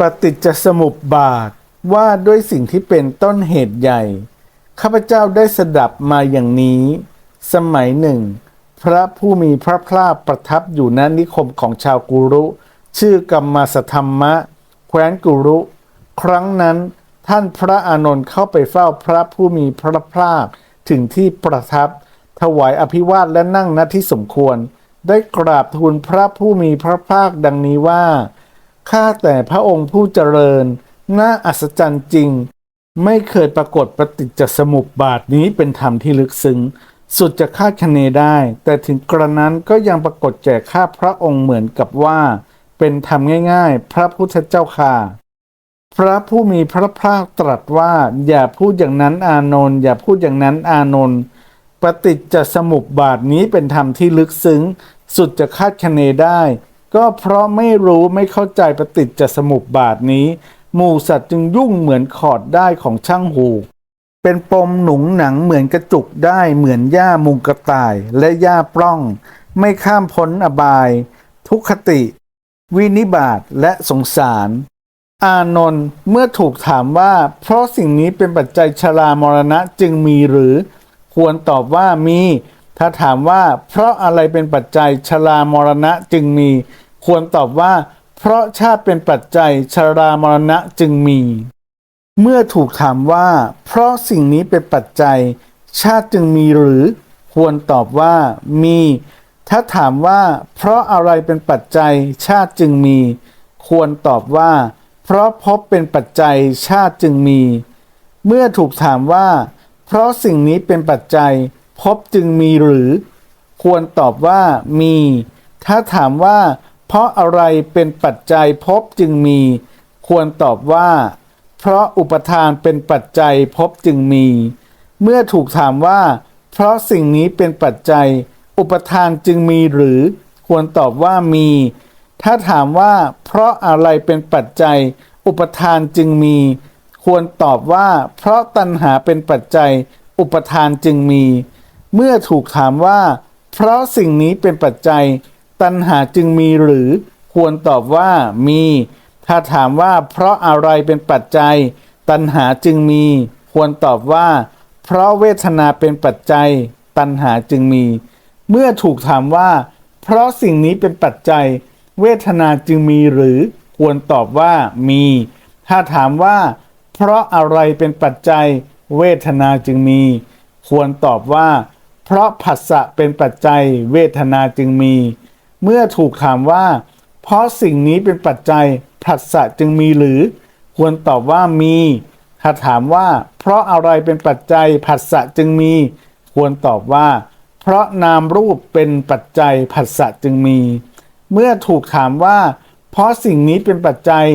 ปฏิจจสมุปบาทว่าด้วยสิ่งที่เป็นต้นเหตุใหญ่ ข้าพเจ้าได้สดับมาอย่างนี้ สมัยหนึ่ง พระผู้มีพระภาคประทับอยู่ณนิคมของชาวกุรุ ชื่อกรรมาสธรรมะ แคว้นกุรุ ครั้งนั้นท่านพระอานนท์เข้าไปเฝ้าพระผู้มีพระภาคถึงที่ประทับ ถวายอภิวาทและนั่งณที่สมควร ได้กราบทูลพระผู้มีพระภาคดังนี้ว่า ข้าแต่พระองค์ผู้เจริญ น่าอัศจรรย์จริง ไม่เคยปรากฏปฏิจจสมุปบาทนี้เป็นธรรมที่ลึกซึ้ง สุดจะคาดคะเนได้ แต่ถึงกระนั้นก็ยังปรากฏแก่ข้าพระองค์เหมือนกับว่า เป็นธรรมง่ายๆ พระพุทธเจ้าค่ะ พระผู้มีพระภาคตรัสว่า อย่าพูดอย่างนั้นอานนท์อย่าพูดอย่างนั้นอานนท์ปฏิจจสมุปบาทนี้เป็นธรรมที่ลึกซึ้ง สุดจะคาดคะเนได้ ก็เพราะไม่รู้ไม่เข้าใจปฏิจจสมุปบาทนี้ หมู่สัตว์จึงยุ่งเหมือนขอดได้ของช่างหูเป็นปมหนุงหนังเหมือนกระจุกได้เหมือนหญ้ามุงกระต่ายและหญ้าปล้อง ไม่ข้ามพ้นอบาย ทุกขติ วินิบาตและสงสาร อานนท์เมื่อถูกถามว่า เพราะสิ่งนี้เป็นปัจจัยชรามรณะจึงมีหรือ ควรตอบว่ามี ถ้าถามว่าเพราะอะไรเป็นปัจจัยชรามรณะจึงมี ควรตอบว่า เพราะชาติเป็นปัจจัยชรามรณะจึงมี เมื่อถูกถามว่า เพราะสิ่งนี้เป็นปัจจัย ชาติจึงมีหรือ ควรตอบว่า มี ถ้าถามว่า เพราะอะไรเป็นปัจจัย ชาติจึงมี ควรตอบว่า เพราะพบเป็นปัจจัยชาติจึงมี เมื่อถูกถามว่า เพราะสิ่งนี้เป็นปัจจัย พบจึงมีหรือ ควรตอบว่ามี ถ้าถามว่า เพราะอะไรเป็นปัจจัยพบจึงมี ควรตอบว่า เพราะอุปทานเป็นปัจจัยพบจึงมี เมื่อถูกถามว่า เพราะสิ่งนี้เป็นปัจจัย อุปทานจึงมีหรือ ควรตอบว่ามี ถ้าถามว่า เพราะอะไรเป็นปัจจัย อุปทานจึงมี ควรตอบว่า เพราะตัณหาเป็นปัจจัย อุปทานจึงมี เมื่อถูกถามว่า เพราะสิ่งนี้เป็นปัจจัย ตัณหาจึงมีหรือ ควรตอบว่ามี ถ้าถามว่าเพราะอะไรเป็นปัจจัย ตัณหาจึงมี ควรตอบว่า เพราะเวทนาเป็นปัจจัย ตัณหาจึงมี เมื่อถูกถามว่า เพราะสิ่งนี้เป็นปัจจัย เวทนาจึงมีหรือ ควรตอบว่ามี ถ้าถามว่า เพราะอะไรเป็นปัจจัย เวทนาจึงมี ควรตอบว่า เพราะผัสสะเป็นปัจจัยเวทนาจึงมี เมื่อถูกถามว่า เพราะสิ่งนี้เป็นปัจจัยผัสสะจึงมีหรือ ควรตอบว่ามี ถ้าถามว่า เพราะอะไรเป็นปัจจัยผัสสะจึงมี ควรตอบว่า เพราะนามรูปเป็นปัจจัยผัสสะจึงมี เมื่อถูกถามว่า เพราะสิ่งนี้เป็นปัจจัย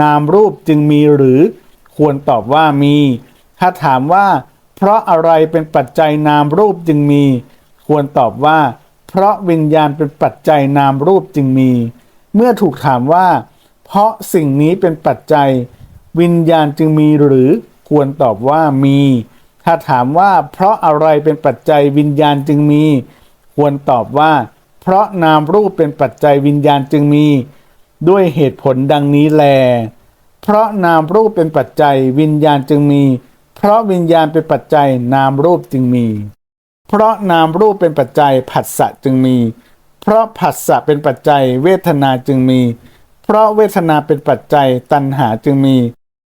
นามรูปจึงมีหรือ ควรตอบว่ามี ถ้าถามว่า เพราะอะไรเป็นปัจจัยนามรูปจึงมี ควรตอบว่า เพราะวิญญาณเป็นปัจจัยนามรูปจึงมี เมื่อถูกถามว่า เพราะสิ่งนี้เป็นปัจจัย วิญญาณจึงมีหรือควรตอบว่ามี ถ้าถามว่า เพราะอะไรเป็นปัจจัยวิญญาณจึงมี ควรตอบว่า เพราะนามรูปเป็นปัจจัยวิญญาณจึงมี ด้วยเหตุผลดังนี้แล เพราะนามรูปเป็นปัจจัยวิญญาณจึงมี เพราะวิญญาณเป็นปัจจัยนามรูปจึงมี เพราะนามรูปเป็นปัจจัยผัสสะจึงมี เพราะผัสสะเป็นปัจจัยเวทนาจึงมี เพราะเวทนาเป็นปัจจัยตัณหาจึงมี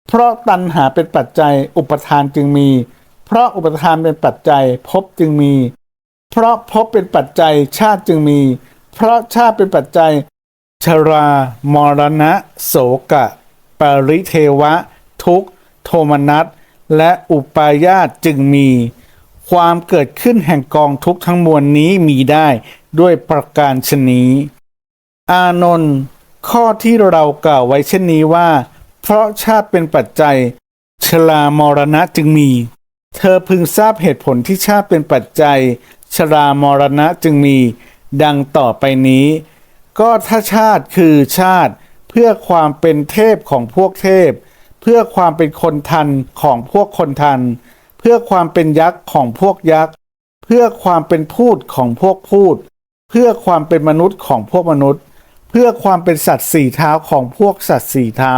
เพราะตัณหาเป็นปัจจัยอุปทานจึงมี เพราะอุปทานเป็นปัจจัยภพจึงมี เพราะภพเป็นปัจจัยชาติจึงมี เพราะชาติเป็นปัจจัย ชรา มรณะ โสกะ ปริเทวะ ทุกโทมนัส และอุปาญาตจึงมี ความเกิดขึ้นแห่งกองทุกข์ทั้งมวลนี้มีได้ด้วยประการชนี้ อานนท์ข้อที่เรากล่าวไว้เช่นนี้ว่า เพราะชาติเป็นปัจจัย ชรามรณะจึงมี เธอพึงทราบเหตุผลที่ชาติเป็นปัจจัย ชรามรณะจึงมี ดังต่อไปนี้ ก็ถ้าชาติคือชาติเพื่อความเป็นเทพของพวกเทพ เพื่อความเป็นคนทันของพวกคนทัน เพื่อความเป็นยักษ์ของพวกยักษ์ เพื่อความเป็นพูดของพวกพูด เพื่อความเป็นมนุษย์ของพวกมนุษย์ เพื่อความเป็นสัตว์สี่เท้าของพวกสัตว์สี่เท้า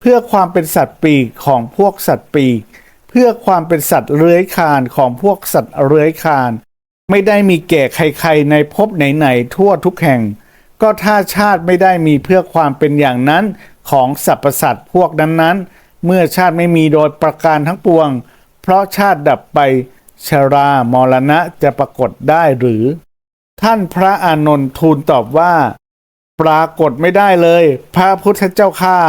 เพื่อความเป็นสัตว์ปีกของพวกสัตว์ปีก เพื่อความเป็นสัตว์เลื้อยคานของพวกสัตว์เลื้อยคาน ไม่ได้มีแก่ใครๆในภพไหนๆทั่วทุกแห่ง ก็ถ้าชาติไม่ได้มีเพื่อความเป็นอย่างนั้น ของสรรพสัตว์พวกนั้นๆ เมื่อชาติไม่มีโดยประการทั้งปวง เพราะชาติดับไปชรามรณะจะปรากฏได้หรือ ท่านพระอานนท์ทูลตอบว่า ปรากฏไม่ได้เลย พระพุทธเจ้าข้า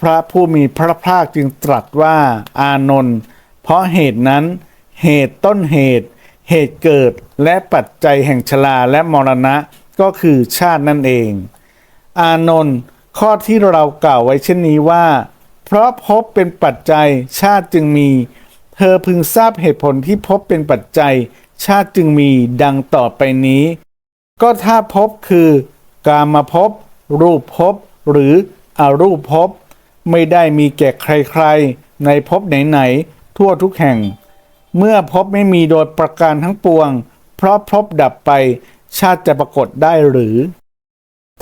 พระผู้มีพระภาคจึงตรัสว่า อานนท์เพราะเหตุนั้น เหตุต้นเหตุ เหตุเกิดและปัจจัยแห่งชราและมรณะก็คือชาตินั่นเอง อานนท์ ข้อที่เรากล่าวไว้เช่นนี้ว่า เพราะพบเป็นปัจจัยชาติจึงมี เธอพึงทราบเหตุผลที่พบเป็นปัจจัย ชาติจึงมีดังต่อไปนี้ ก็ถ้าพบคือ กามาพบ รูปพบ หรืออรูปพบ ไม่ได้มีแก่ใครๆ ในภพไหนๆทั่วทุกแห่ง เมื่อพบไม่มีโดยประการทั้งปวง เพราะพบดับไปชาติจะปรากฏได้หรือ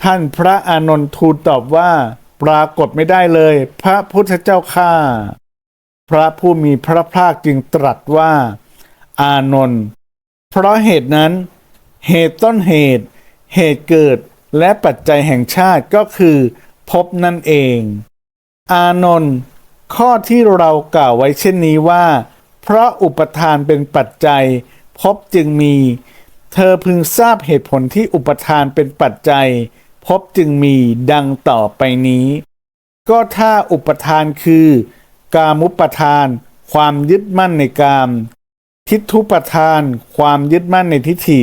ท่านพระอานนท์ทูลตอบว่า ปรากฏไม่ได้เลย พระพุทธเจ้าข้าพระผู้มีพระภาคจึงตรัสว่า อานนท์เพราะเหตุนั้น เหตุต้นเหตุ เหตุเกิดและปัจจัยแห่งชาติก็คือภพนั่นเอง อานนท์ข้อที่เรากล่าวไว้เช่นนี้ว่า เพราะอุปทานเป็นปัจจัยภพจึงมี เธอพึงทราบเหตุผลที่อุปทานเป็นปัจจัย ภพจึงมีดังต่อไปนี้ ก็ถ้าอุปทานคือ กามุปทาน ความยึดมั่นในกาม ทิฏฐุปทาน ความยึดมั่นในทิฏฐิ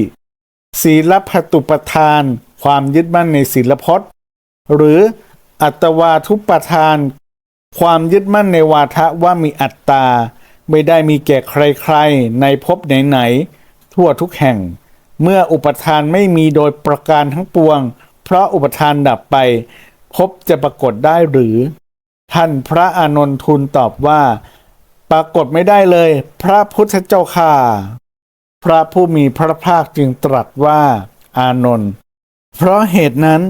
ศีลพตุปทาน ความยึดมั่นในศีลพจน์หรืออัตวาทุปทาน ความยึดมั่นในวาทะว่ามีอัตตา ไม่ได้มีแก่ใครๆ ในภพไหนๆทั่วทุกแห่ง เมื่ออุปทานไม่มีโดยประการทั้งปวง เพราะอุปทานดับไปภพจะปรากฏได้หรือ ท่านพระอานนท์ทูลตอบว่า ปรากฏไม่ได้เลย พระพุทธเจ้าค่ะ พระผู้มีพระภาคจึงตรัสว่า อานนท์เพราะเหตุนั้น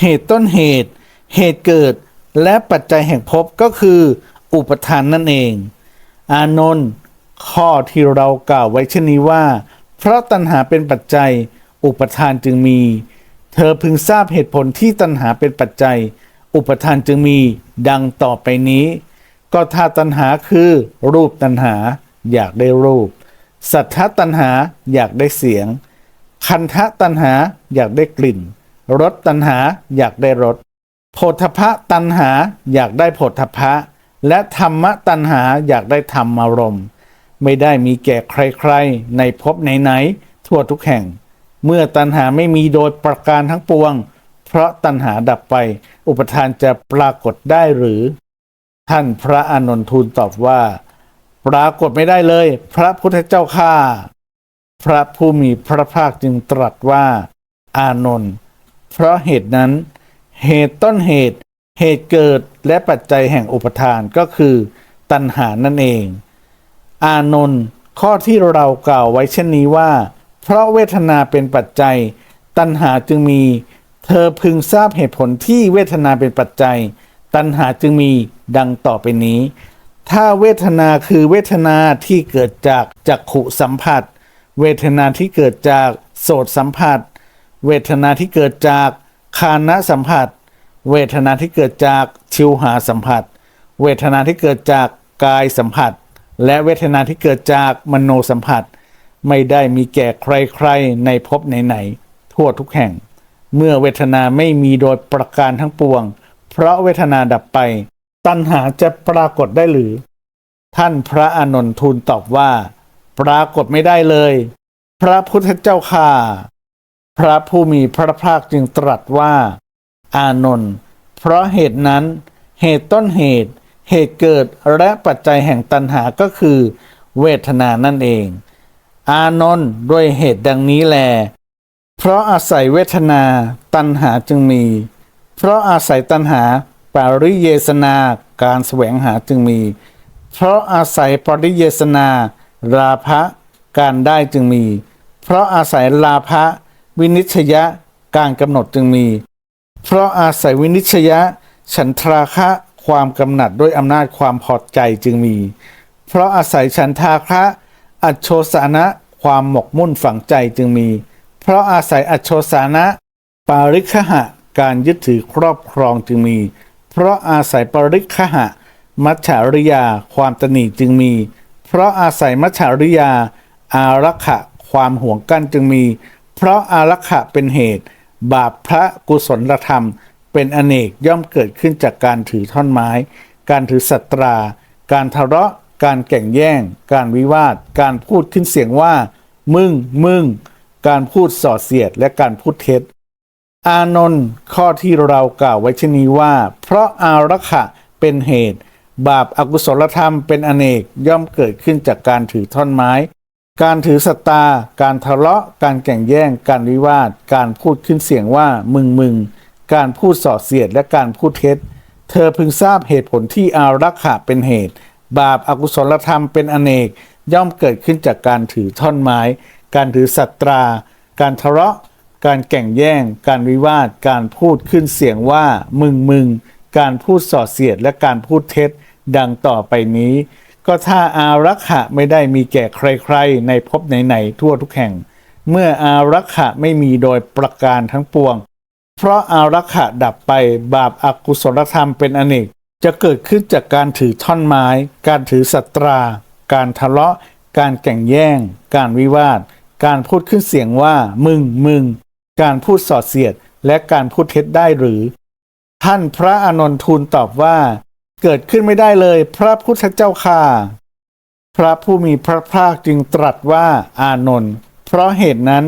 เหตุต้นเหตุ เหตุเกิดและปัจจัยแห่งภพก็คือ อุปทานนั่นเอง อานนท์ข้อที่เรากล่าวไว้เช่นนี้ว่า เพราะตัณหาเป็นปัจจัย อุปทานจึงมี เธอพึงทราบเหตุผลที่ตัณหาเป็นปัจจัย อุปทานจึงมีดังต่อไปนี้ ก็ถ้าตัณหาคือรูปตัณหา อยากได้รูป สัทธตัณหาอยากได้เสียง คันทะตัณหาอยากได้กลิ่นรสตัณหาอยากได้รสโพธพะตัณหาอยากได้โพธพะ และธรรมะตัณหาอยากได้ธรรมารมณ์ ไม่ได้มีแก่ใครๆ ในภพไหนๆทั่วทุกแห่ง เมื่อตัณหาไม่มีโดยประการทั้งปวง เพราะตัณหาดับไป อุปทานจะปรากฏได้หรือ ท่านพระอานนท์ทูลตอบว่า ปรากฏไม่ได้เลย พระพุทธเจ้าข้าพระผู้มีพระภาคจึงตรัสว่า อานนท์เพราะเหตุนั้น เหตุต้นเหตุ เหตุเกิดและปัจจัยแห่งอุปทานก็คือ ตัณหานั่นเอง อานนท์ข้อที่เรากล่าวไว้เช่นนี้ว่า เพราะเวทนาเป็นปัจจัย ตัณหาจึงมี เธอพึงทราบเหตุผลที่เวทนาเป็นปัจจัย ตัณหาจึงมีดังต่อไปนี้ ถ้าเวทนาคือเวทนาที่เกิดจากจักขุสัมผัส เวทนาที่เกิดจากโสตสัมผัส เวทนาที่เกิดจากคานะสัมผัส เวทนาที่เกิดจากชิวหาสัมผัส เวทนาที่เกิดจากกายสัมผัส และเวทนาที่เกิดจากมโนสัมผัส ไม่ได้มีแก่ใครๆในภพไหนๆทั่วทุกแห่ง เมื่อเวทนาไม่มีโดยประการทั้งปวง เพราะเวทนาดับไป ตัณหาจะปรากฏได้หรือ ท่านพระอานนททูลตอบว่า ปรากฏไม่ได้เลย พระพุทธเจ้าค่าพระผู้มีพระภาคจึงตรัสว่า อานนท์เพราะเหตุนั้น เหตุต้นเหตุ เหตุเกิดและปัจจัยแห่งตัณหาก็คือ เวทนานั่นเอง อานนท์ด้วยเหตุดังนี้แล เพราะอาศัยเวทนาตัณหาจึงมี เพราะอาศัยตัณหาปาริเยสนาการแสวงหาจึงมี เพราะอาศัยปริเยสนา ราภะการได้จึงมี เพราะอาศัยลาภะวินิชยะการกำหนดจึงมี เพราะอาศัยวินิชยะ ฉันทราคะความกำหนัดด้วยอำนาจความพอใจจึงมี เพราะอาศัยฉันทาคะ อัจโชสานะความหมกมุ่นฝังใจจึงมี เพราะอาศัยอัจโชสานะ ปาริคหะ การยึดถือครอบครองจึงมี เพราะอาศัยปาริคหะ มัจฉาริยา ความตนีจึงมี เพราะอาศัยมัจฉาริยา อารักขะ ความห่วงกั้นจึงมี เพราะอารักขะเป็นเหตุ บาปพระกุศลธรรม เป็นอเนกย่อมเกิดขึ้นจากการถือท่อนไม้ การถือสัตรา การทะเลาะ การแก่งแย่ง การวิวาท การพูดขึ้นเสียงว่า มึง มึง การพูดส่อเสียดและการพูดเท็จ อานนท์ข้อที่เรากล่าวไว้เช่นนี้ว่า เพราะอารักขะเป็นเหตุ บาปอากุศลธรรมเป็นอเนกย่อมเกิดขึ้นจากการถือท่อนไม้ การถือสตา การทะเลาะ การแก่งแย่ง การวิวาท การพูดขึ้นเสียงว่า มึงมึง การพูดส่อเสียดและการพูดเท็จ เธอพึงทราบเหตุผลที่อารักขะเป็นเหตุ บาปอากุศลธรรมเป็นอเนกย่อมเกิดขึ้นจากการถือท่อนไม้ การถือสัตรา การทะเลาะ การแก่งแย่ง การวิวาท การพูดขึ้นเสียงว่า มึงมึง การพูดส่อเสียดและการพูดเท็จ ดังต่อไปนี้ ก็ถ้าอารักขะไม่ได้มีแก่ใครๆ ในภพไหนๆทั่วทุกแห่ง เมื่ออารักขะไม่มีโดยประการทั้งปวง เพราะอารักขะดับไปบาปอากุศลธรรมเป็นอเนก จะเกิดขึ้นจากการถือท่อนไม้ การถือสัตรา การทะเลาะ การแก่งแย่ง การวิวาท การพูดขึ้นเสียงว่า มึง มึง การพูดส่อเสียด และการพูดเท็จได้หรือ ท่านพระอานนท์ทูลตอบว่า เกิดขึ้นไม่ได้เลย พระพุทธเจ้าค่ะ พระผู้มีพระภาคจึงตรัสว่า อานนท์ เพราะเหตุนั้น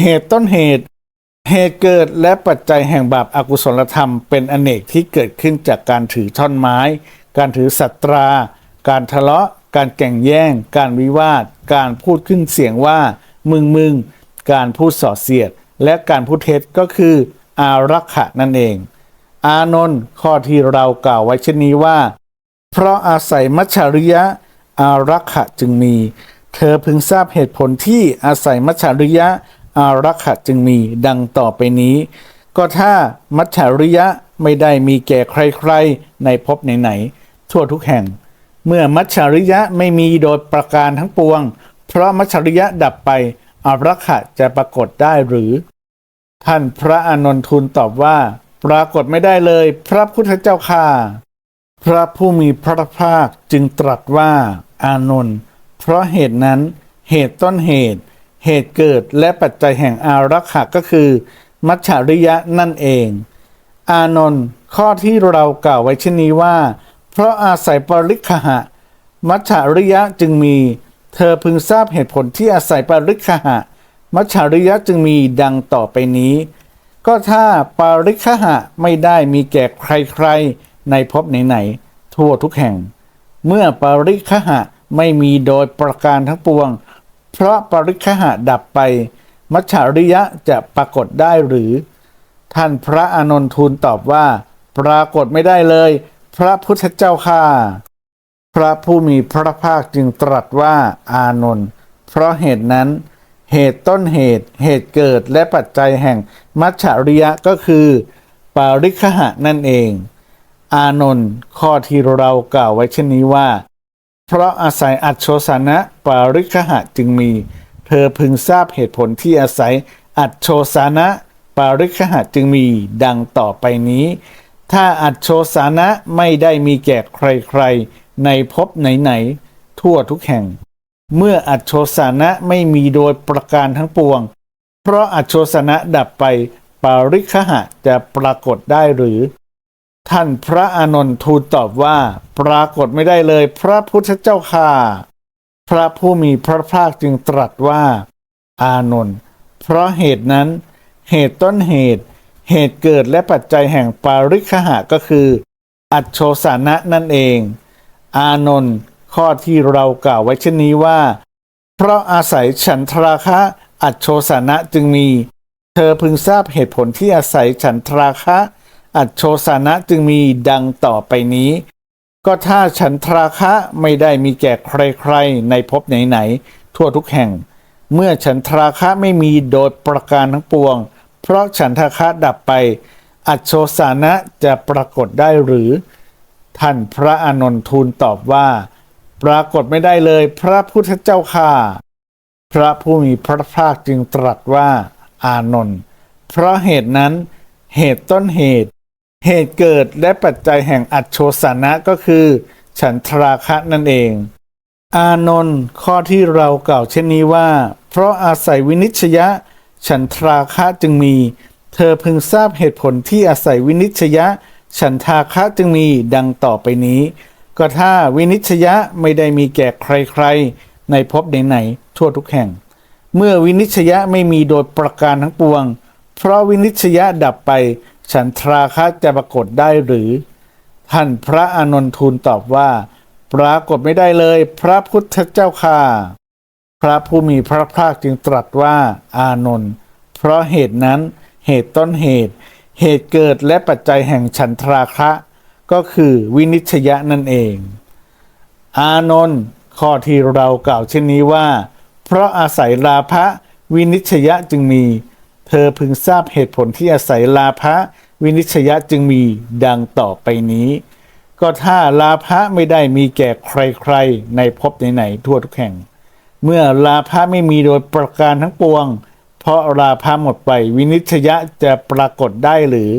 เหตุต้นเหตุ เหตุเกิดและปัจจัยแห่งบาปอากุศลธรรมเป็นอเนกที่เกิดขึ้นจากการถือท่อนไม้ การถือสัตรา การทะเลาะ การแก่งแย่ง การวิวาท การพูดขึ้นเสียงว่า มึงมึง การพูดส่อเสียด และการพูดเท็จก็คือ อารักขะนั่นเอง อานนท์ข้อที่เรากล่าวไว้เช่นนี้ว่า เพราะอาศัยมัจฉริยะ อารักขะจึงมี เธอพึงทราบเหตุผลที่อาศัยมัจฉริยะ อารักขะจึงมีดังต่อไปนี้ ก็ถ้ามัจฉริยะไม่ได้มีแก่ใครๆ ในภพไหนๆทั่วทุกแห่ง เมื่อมัจฉริยะไม่มีโดยประการทั้งปวง เพราะมัจฉริยะดับไปอารักขะจะปรากฏได้หรือ ท่านพระอานนท์ทูลตอบว่า ปรากฏไม่ได้เลย พระพุทธเจ้าค่ะพระผู้มีพระภาคจึงตรัสว่า อานนท์เพราะเหตุนั้นเหตุต้นเหตุ เหตุเกิดและปัจจัยแห่งอารักขะก็คือ มัจฉริยะนั่นเอง อานนท์ข้อที่เรากล่าวไว้เช่นนี้ว่า เพราะอาศัยปริคหะ มัจฉริยะจึงมี เธอพึงทราบเหตุผลที่อาศัยปริคหะ มัจฉริยะจึงมีดังต่อไปนี้ ก็ถ้าปริคหะไม่ได้มีแก่ใครๆ ในภพไหนๆทั่วทุกแห่ง เมื่อปริคหะไม่มีโดยประการทั้งปวง เพราะปริคหะดับไป มัจฉริยะจะปรากฏได้หรือ ท่านพระอานนทูลตอบว่า ปรากฏไม่ได้เลย พระพุทธเจ้าค่ะ พระผู้มีพระภาคจึงตรัสว่าอานนท์เพราะเหตุนั้น เหตุต้นเหตุ เหตุเกิดและปัจจัยแห่งมัจฉริยะก็คือปาริคหะนั่นเอง อานนท์ข้อที่เรากล่าวไว้เช่นนี้ว่า เพราะอาศัยอัจโชสนะปาริคหะจึงมี เธอพึงทราบเหตุผลที่อาศัยอัจโชสานะปาริคหะจึงมีดังต่อไปนี้ ถ้าอัจโชสานะไม่ได้มีแก่ใครๆ ในภพไหนๆ ทั่วทุกแห่ง เมื่ออัจโชสานะไม่มีโดยประการทั้งปวง เพราะอัจโชสนะดับไปปาริคหะจะปรากฏได้หรือ ท่านพระอานนท์ทูลตอบว่า ปรากฏไม่ได้เลย พระพุทธเจ้าค่ะ พระผู้มีพระภาคจึงตรัสว่า อานนท์เพราะเหตุนั้น เหตุต้นเหตุ เหตุเกิดและปัจจัยแห่งปาริคหะก็คือ อัจโชสานะนั่นเอง อานนท์ข้อที่เรากล่าวไว้เช่นนี้ว่า เพราะอาศัยฉันทราคะ อัจโชสานะจึงมี เธอพึงทราบเหตุผลที่อาศัยฉันทราคะ อัจโชสานะจึงมีดังต่อไปนี้ ก็ถ้าฉันทราคะไม่ได้มีแก่ใครๆในภพไหนๆทั่วทุกแห่ง เมื่อฉันทราคะไม่มีโดยประการทั้งปวง เพราะฉันทราคะดับไป อัจโชสานะจะปรากฏได้หรือ ท่านพระอานนท์ทูลตอบว่า ปรากฏไม่ได้เลยพระพุทธเจ้าค่ะพระผู้มีพระภาคจึงตรัสว่า อานนท์เพราะเหตุนั้นเหตุต้นเหตุ เหตุเกิดและปัจจัยแห่งอัจโชสานะก็คือ ฉันทราคะนั่นเอง อานนท์ข้อที่เรากล่าวเช่นนี้ว่า เพราะอาศัยวินิจฉยะ ฉันทราคะจึงมี เธอพึงทราบเหตุผลที่อาศัยวินิจฉยะ ฉันทาคะจึงมีดังต่อไปนี้ ก็ถ้าวินิจฉยะไม่ได้มีแก่ใครๆ ในภพไหนๆทั่วทุกแห่ง เมื่อวินิจฉยะไม่มีโดยประการทั้งปวง เพราะวินิจฉยะดับไป ฉันทราคะจะปรากฏได้หรือ ท่านพระอานนทูลตอบว่า ปรากฏไม่ได้เลย พระพุทธเจ้าค่ะพระผู้มีพระภาคจึงตรัสว่า อานนท์เพราะเหตุนั้น เหตุต้นเหตุ เหตุเกิดและปัจจัยแห่งฉันทราคะ ก็คือวินิจฉยะนั่นเอง อานนท์ข้อที่เรากล่าวเช่นนี้ว่า เพราะอาศัยลาภะวินิจฉยะจึงมี เธอพึงทราบเหตุผลที่อาศัยลาภะวินิจฉยะจึงมีดังต่อไปนี้ ก็ถ้าลาภะไม่ได้มีแก่ใครๆ ในภพไหนๆทั่วทุกแห่ง เมื่อลาภะไม่มีโดยประการทั้งปวง เพราะลาภะหมดไปวินิจฉยะจะปรากฏได้หรือ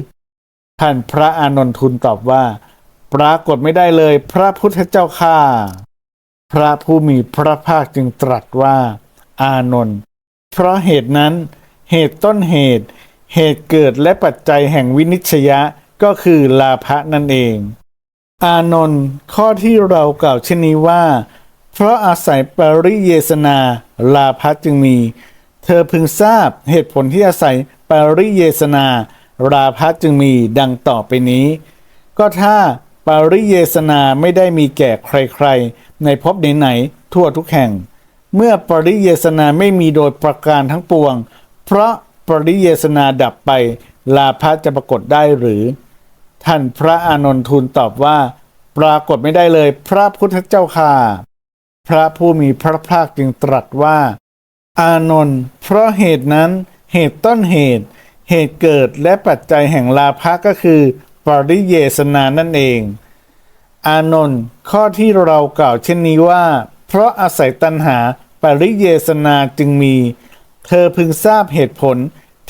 ท่านพระอานนท์ทูลตอบว่า ปรากฏไม่ได้เลยพระพุทธเจ้าข้าพระผู้มีพระภาคจึงตรัสว่า อานนท์เพราะเหตุนั้น เหตุต้นเหตุ เหตุเกิดและปัจจัยแห่งวินิจฉยะก็คือลาภะนั่นเอง อานนท์ข้อที่เรากล่าวเช่นนี้ว่า เพราะอาศัยปริเยสนาลาภะจึงมี เธอพึงทราบเหตุผลที่อาศัยปริเยสนาราภะจึงมีดังต่อไปนี้ ก็ถ้าปริเยสนาไม่ได้มีแก่ใครๆ ในภพไหนๆทั่วทุกแห่ง เมื่อปริเยสนาไม่มีโดยประการทั้งปวง เพราะปริเยสนาดับไป ลาภะจะปรากฏได้หรือ ท่านพระอานนท์ทูลตอบว่า ปรากฏไม่ได้เลย พระพุทธเจ้าค่ะ พระผู้มีพระภาคจึงตรัสว่า อานนท์เพราะเหตุนั้น เหตุต้นเหตุ เหตุเกิดและปัจจัยแห่งลาภะก็คือปริเยสนานั่นเอง อานนท์ข้อที่เรากล่าวเช่นนี้ว่า เพราะอาศัยตัณหาปริเยสนาจึงมี เธอพึงทราบเหตุผล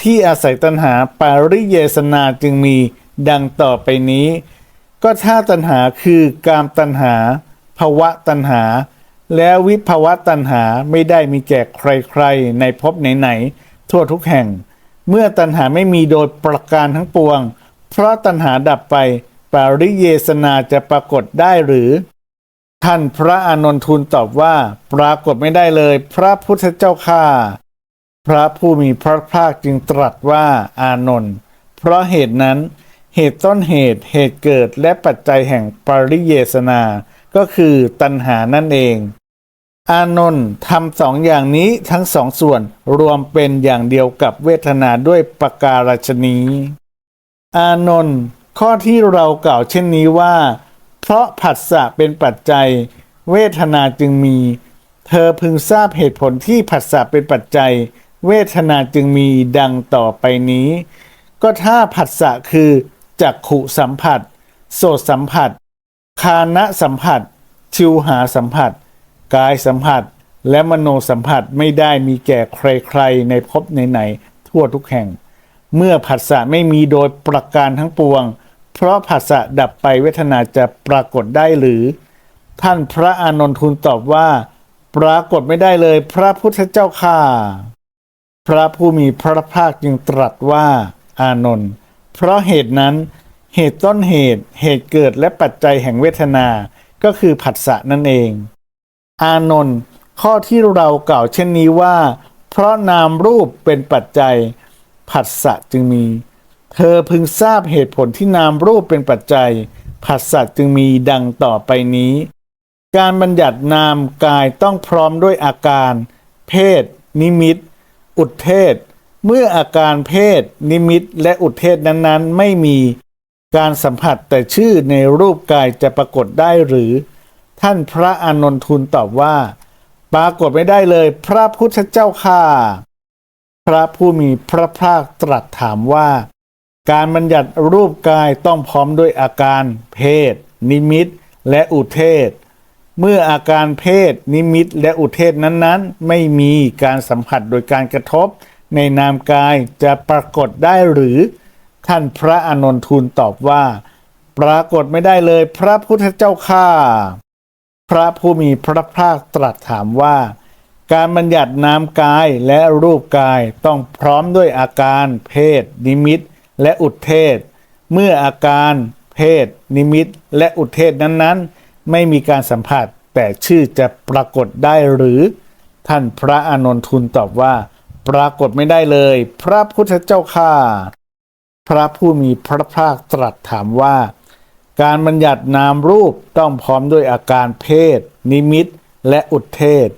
ที่อาศัยตัณหาปาริเยสนาจึงมีดังต่อไปนี้ ก็ถ้าตัณหาคือกามตัณหาภวะตัณหา แล้ววิภวะตัณหาไม่ได้มีแก่ใครๆ ในภพไหนๆทั่วทุกแห่ง เมื่อตัณหาไม่มีโดยประการทั้งปวง เพราะตัณหาดับไปปาริเยสนาจะปรากฏได้หรือ ท่านพระอานนท์ทูลตอบว่า ปรากฏไม่ได้เลย พระพุทธเจ้าข้า พระผู้มีพระภาคจึงตรัสว่าอานนท์เพราะเหตุนั้น เหตุต้นเหตุเหตุเกิดและปัจจัยแห่งปริเยสนา ก็คือตัณหานั่นเอง อานนท์ทำสองอย่างนี้ทั้งสองส่วนรวมเป็นอย่างเดียวกับเวทนาด้วยประการฉนี้ อานนท์ข้อที่เรากล่าวเช่นนี้ว่า เพราะผัสสะเป็นปัจจัย เวทนาจึงมี เธอพึงทราบเหตุผลที่ผัสสะเป็นปัจจัย เวทนาจึงมีดังต่อไปนี้ ก็ถ้าผัสสะคือจักขุสัมผัส โสตสัมผัส คานะสัมผัส ชิวหาสัมผัส กายสัมผัส และมโนสัมผัสไม่ได้มีแก่ใครๆในภพไหนๆทั่วทุกแห่ง เมื่อผัสสะไม่มีโดยประการทั้งปวง เพราะผัสสะดับไปเวทนาจะปรากฏได้หรือ ท่านพระอานนท์ทูลตอบว่า ปรากฏไม่ได้เลยพระพุทธเจ้าข้า พระผู้มีพระภาคจึงตรัสว่าอานนท์เพราะเหตุนั้น เหตุต้นเหตุ เหตุเกิดและปัจจัยแห่งเวทนา ก็คือผัสสะนั่นเอง อานนท์ข้อที่เรากล่าวเช่นนี้ว่า เพราะนามรูปเป็นปัจจัย ผัสสะจึงมี เธอพึงทราบเหตุผลที่นามรูปเป็นปัจจัย ผัสสะจึงมีดังต่อไปนี้ การบัญญัตินามกายต้องพร้อมด้วยอาการ เพศ นิมิต อุทเทศ เมื่ออาการเพศ นิมิตและอุทเทศนั้นๆ ไม่มีการสัมผัสแต่ชื่อในรูปกายจะปรากฏได้หรือ ท่านพระอานนท์ทูลตอบว่า ปรากฏไม่ได้เลย พระพุทธเจ้าข้าพระผู้มีพระภาคตรัสถามว่า การบัญญัติรูปกายต้องพร้อมด้วยอาการ เพศ นิมิต และอุเทศ เมื่ออาการเพศ นิมิตและอุเทศนั้นๆ ไม่มีการสัมผัสโดยการกระทบ ในนามกายจะปรากฏได้หรือ ท่านพระอานนท์ทูลตอบว่า ปรากฏไม่ได้เลยพระพุทธเจ้าข้าพระผู้มีพระภาคตรัสถามว่า การบัญญัตินามกายและรูปกายต้องพร้อมด้วยอาการ เพศ นิมิต และอุเทศ เมื่ออาการ เพศ นิมิต และอุเทศนั้นๆ ไม่มีการสัมผัส แต่ชื่อจะปรากฏได้หรือ ท่านพระอานนทูลตอบว่า ปรากฏไม่ได้เลย พระพุทธเจ้าข้าพระผู้มีพระภาคตรัสถามว่า การบัญญัตินามรูปต้องพร้อมด้วยอาการเพศ นิมิตและอุเทศ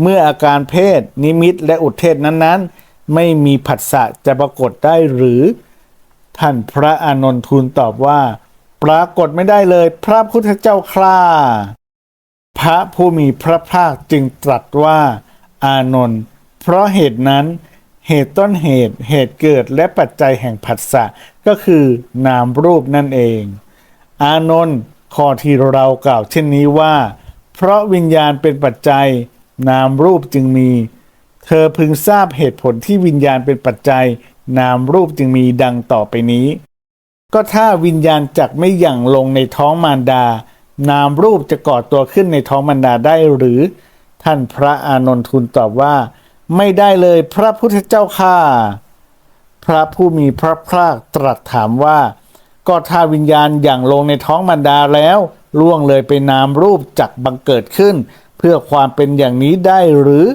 เมื่ออาการเพศ นิมิตและอุเทศนั้นๆ ไม่มีผัสสะจะปรากฏได้หรือ ท่านพระอานนท์ทูลตอบว่า ปรากฏไม่ได้เลยพระพุทธเจ้าคราพระผู้มีพระภาคจึงตรัสว่า อานนท์เพราะเหตุนั้น เหตุต้นเหตุเหตุเกิดและปัจจัยแห่งผัสสะก็คือนามรูปนั่นเอง อานนท์ข้อที่เรากล่าวเช่นนี้ว่า เพราะวิญญาณเป็นปัจจัย นามรูปจึงมี เธอพึงทราบเหตุผลที่วิญญาณเป็นปัจจัย นามรูปจึงมีดังต่อไปนี้ ก็ถ้าวิญญาณจักไม่หยั่งลงในท้องมารดา นามรูปจะก่อตัวขึ้นในท้องมารดาได้หรือ ท่านพระอานนทูลตอบว่า ไม่ได้เลยพระพุทธเจ้าข้าพระผู้มีพระภาคตรัสถามว่า ก็ถ้าวิญญาณอย่างลงในท้องมารดาแล้วล่วงเลยไปนามรูปจักบังเกิดขึ้น เพื่อความเป็นอย่างนี้ได้หรือ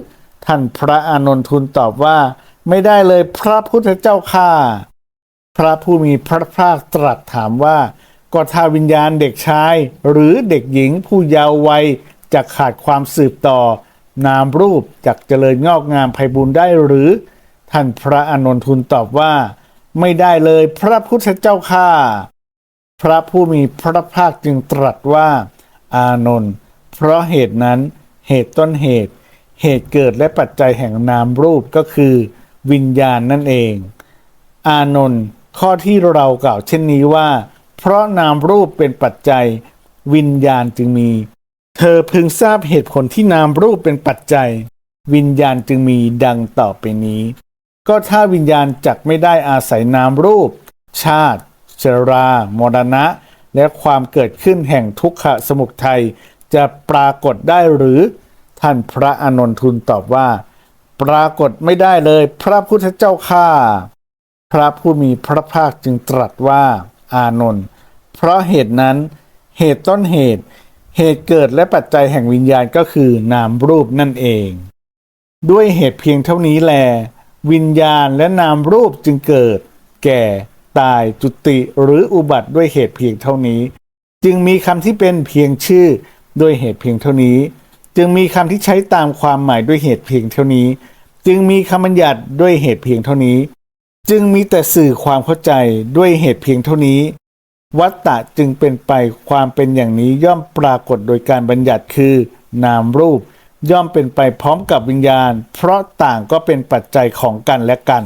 ท่านพระอานนท์ทูลตอบว่า ไม่ได้เลยพระพุทธเจ้าข้า พระผู้มีพระภาคตรัสถามว่าก็ถ้าวิญญาณเด็กชาย หรือเด็กหญิงผู้เยาว์วัยจะขาดความสืบต่อ นามรูปจักเจริญงอกงามไพบูรณ์ได้หรือ ท่านพระอนนท์ทูลตอบว่า ไม่ได้เลยพระพุทธเจ้าข้าพระผู้มีพระภาคจึงตรัสว่า อานนท์เพราะเหตุนั้น เหตุต้นเหตุ เหตุเกิดและปัจจัยแห่งนามรูปก็คือ วิญญาณนั่นเอง อานนท์ ข้อที่เรากล่าวเช่นนี้ว่า เพราะนามรูปเป็นปัจจัย วิญญาณจึงมี เธอพึงทราบเหตุผลที่นามรูปเป็นปัจจัย วิญญาณจึงมีดังต่อไปนี้ ก็ถ้าวิญญาณจักไม่ได้อาศัยนามรูป ชาติชรามรณะ และความเกิดขึ้นแห่งทุกขสมุทัยจะปรากฏได้หรือ ท่านพระอนนท์ทูลตอบว่า ปรากฏไม่ได้เลยพระพุทธเจ้าข้า พระผู้มีพระภาคจึงตรัสว่าอานนท์เพราะเหตุนั้น เหตุต้นเหตุ เหตุเกิดและปัจจัยแห่งวิญญาณก็คือนามรูปนั่นเอง ด้วยเหตุเพียงเท่านี้แล วิญญาณและนามรูปจึงเกิด แก่ ตายจุติหรืออุบัติด้วยเหตุเพียงเท่านี้ จึงมีคำที่เป็นเพียงชื่อด้วยเหตุเพียงเท่านี้ จึงมีคำที่ใช้ตามความหมายด้วยเหตุเพียงเท่านี้ จึงมีคำบัญญัติด้วยเหตุเพียงเท่านี้ จึงมีแต่สื่อความเข้าใจด้วยเหตุเพียงเท่านี้ วัตตะจึงเป็นไปความเป็นอย่างนี้ย่อมปรากฏโดยการบัญญัติคือ นามรูป ย่อมเป็นไปพร้อมกับวิญญาณ เพราะต่างก็เป็นปัจจัยของกันและกัน